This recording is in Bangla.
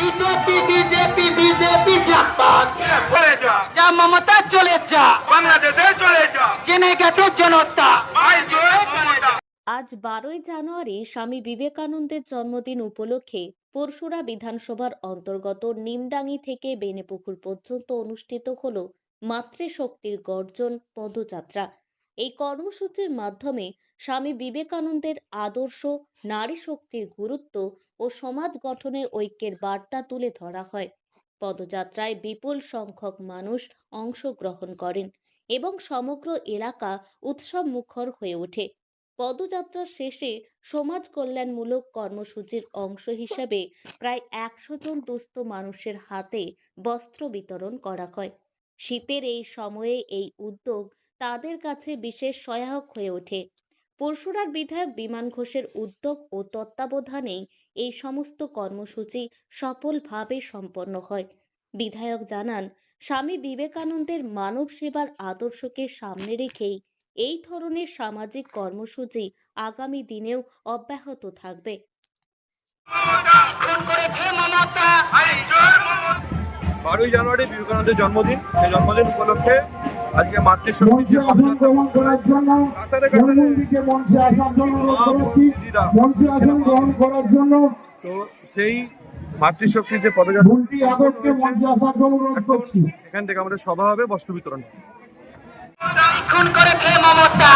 বিজেপি বিজেপি বিজেপি চলে যা। যা মমতা চলে যা। বাংলাদেশে চলে যা। জেনে গেছে জনতা। ভাই জয় মমতা। আজ বারোই জানুয়ারি স্বামী বিবেকানন্দের জন্মদিন উপলক্ষে পরশুরা বিধানসভার অন্তর্গত নিমডাঙ্গি থেকে বেনেপুকুর পর্যন্ত অনুষ্ঠিত হল মাতৃশক্তির গর্জন পদযাত্রা। এই কর্মসূচির মাধ্যমে স্বামী বিবেকানন্দের আদর্শ, নারী শক্তির গুরুত্ব ও সমাজ গঠনে ঐক্যের বার্তা তুলে ধরা হয়। পদযাত্রায় বিপুল সংখ্যক মানুষ অংশগ্রহণ করেন এবং সমগ্র এলাকা উৎসব মুখর হয়ে ওঠে। পদযাত্রা শেষে সমাজ কল্যাণমূলক কর্মসূচির অংশ হিসেবে প্রায় একশো জন দুস্থ মানুষের হাতে বস্ত্র বিতরণ করা হয়। শীতের এই সময়ে এই উদ্যোগ তাদের কাছে বিশেষ সহায়ক হয়ে ওঠে। পরশুরার বিধায়ক বিমান ঘোষের উদ্যোগ ও তত্ত্বাবধানেই এই সমস্ত কর্মসূচি সফলভাবে সম্পন্ন হয়। বিধায়ক জানান, স্বামী বিবেকানন্দের মানব সেবার আদর্শকে সামনে রেখেই এই ধরনের সামাজিক কর্মসূচি আগামী দিনেও অব্যাহত থাকবে। বারোই জানুয়ারি বিবেকানন্দের জন্মদিন। এই জন্মদিন উপলক্ষে আজকে মাতৃশক্তি যে করার জন্য কাতারে কাতারে মঞ্চে আসার জন্য মঞ্চে আসন গ্রহণ করার জন্য তো সেই মাতৃশক্তির যে পদযাত্রা এখান থেকে আমাদের সভা হবে বস্ত্র বিতরণ। খুন করেছে মমতা।